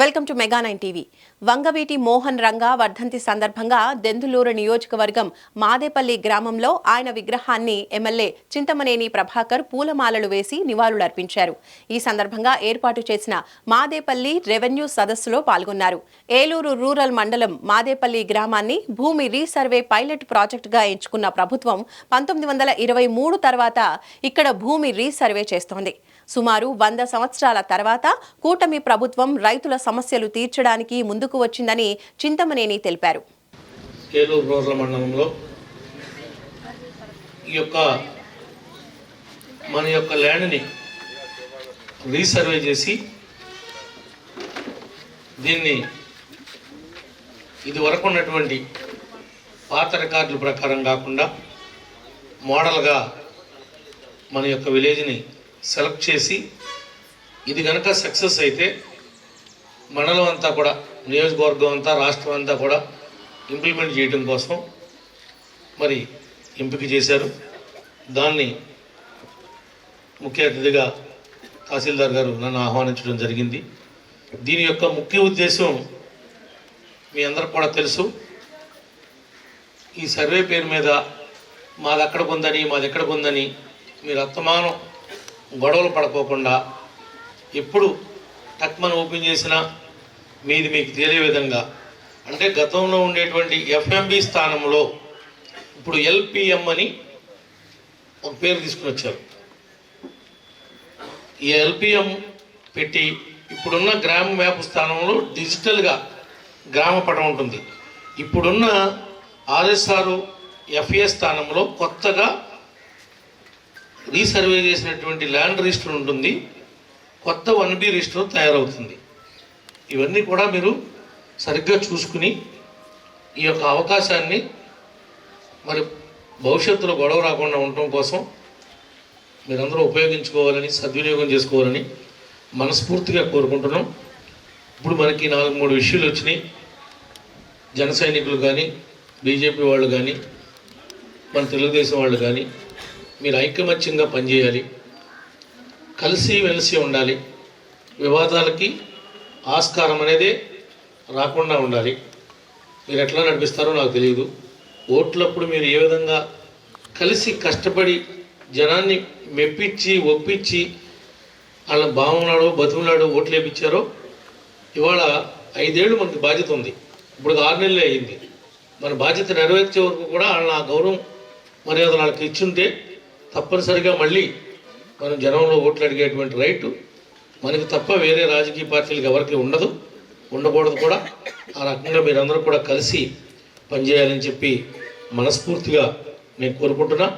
Welcome to mega nine TV. Vangaveeti Mohan Ranga వర్ధంతి సందర్భంగా దెందులూరు నియోజకవర్గం మాదేపల్లి గ్రామంలో ఆయన విగ్రహాన్ని ఎమ్మెల్యే చింతమనేని ప్రభాకర్ పూలమాలలు వేసి నివాళులర్పించారు. ఈ సందర్భంగా ఏర్పాటు చేసిన మాదేపల్లి రెవెన్యూ సదస్సులో పాల్గొన్నారు. ఏలూరు రూరల్ మండలం మాదేపల్లి గ్రామాన్ని భూమి రీసర్వే పైలట్ ప్రాజెక్టుగా ఎంచుకున్న ప్రభుత్వం పంతొమ్మిది వందల ఇరవై మూడు తర్వాత ఇక్కడ భూమి రీసర్వే చేస్తోంది. సుమారు వంద సంవత్సరాల తర్వాత కూటమి ప్రభుత్వం రైతుల సమస్యలు తీర్చడానికి ముందుకు వచ్చిందని చింతమనేని తెలిపారు. ఏలూరు రూరల్ మండలంలో ఈ యొక్క మన యొక్క ల్యాండ్ని రీసర్వే చేసి దీన్ని ఇది వరకు ఉన్నటువంటి పాత రికార్డుల ప్రకారం కాకుండా మోడల్గా మన యొక్క విలేజ్ని సెలెక్ట్ చేసి ఇది కనుక సక్సెస్ అయితే మండలం అంతా కూడా నియోజకవర్గం అంతా రాష్ట్రం అంతా కూడా ఇంప్లిమెంట్ చేయడం కోసం మరి ఎంపిక చేశారు. దాన్ని ముఖ్య అతిథిగా తహసీల్దార్ గారు నన్ను ఆహ్వానించడం జరిగింది. దీని యొక్క ముఖ్య ఉద్దేశం మీ అందరికి కూడా తెలుసు. ఈ సర్వే పేరు మీద మాది అక్కడికి ఉందని మాది ఎక్కడికి ఉందని మీరు అత్తమానం గొడవలు పడుకోకుండా ఎప్పుడు టక్మన్ ఓపెన్ చేసినా మీది మీకు తెలియ విధంగా. అంటే గతంలో ఉండేటువంటి ఎఫ్ఎంబి స్థానంలో ఇప్పుడు ఎల్పిఎం అని ఒక పేరు తీసుకుని వచ్చారు. ఈ ఎల్పిఎం పెట్టి ఇప్పుడున్న గ్రామ మ్యాప్ స్థానంలో డిజిటల్గా గ్రామ పటం ఉంటుంది. ఇప్పుడున్న ఆర్ఎస్ఆర్ ఎఫ్ఏ స్థానంలో కొత్తగా రీసర్వే చేసినటువంటి ల్యాండ్ రిజిస్టర్ ఉంటుంది. కొత్త వన్ బి రిజిస్టర్ తయారవుతుంది. ఇవన్నీ కూడా మీరు సరిగ్గా చూసుకుని ఈ యొక్క అవకాశాన్ని మరి భవిష్యత్తులో గొడవ రాకుండా ఉండటం కోసం మీరందరూ ఉపయోగించుకోవాలని సద్వినియోగం చేసుకోవాలని మనస్ఫూర్తిగా కోరుకుంటున్నాం. ఇప్పుడు మనకి నాలుగు మూడు విషయాలు వచ్చినాయి. జన సైనికులు కానీ బీజేపీ వాళ్ళు కానీ మన తెలుగుదేశం వాళ్ళు కానీ మీరు ఐకమత్యంగా పనిచేయాలి. కలిసి వెలిసి ఉండాలి. వివాదాలకి ఆస్కారం అనేది రాకుండా ఉండాలి. మీరు ఎట్లా నడిపిస్తారో నాకు తెలియదు. ఓట్లప్పుడు మీరు ఏ విధంగా కలిసి కష్టపడి జనాన్ని మెప్పించి ఒప్పించి వాళ్ళ బాగున్నాడు బతుకున్నాడు ఓట్లు వేపించారో ఇవాళ ఐదేళ్ళు మనకి బాధ్యత ఉంది. ఇప్పుడు ఆరు నెలలే అయింది మన బాధ్యత నెరవేర్చే వరకు కూడా వాళ్ళ ఆ గౌరవం మర్యాద వాళ్ళకి ఇచ్చుంటే తప్పనిసరిగా మళ్ళీ మనం జనంలో ఓట్లు అడిగేటువంటి రైటు. మనకి తప్ప వేరే రాజకీయ పార్టీలకు ఎవరికి ఉండదు ఉండకూడదు కూడా. ఆ రకంగా మీరందరూ కూడా కలిసి పనిచేయాలని చెప్పి మనస్ఫూర్తిగా నేను కోరుకుంటున్నా.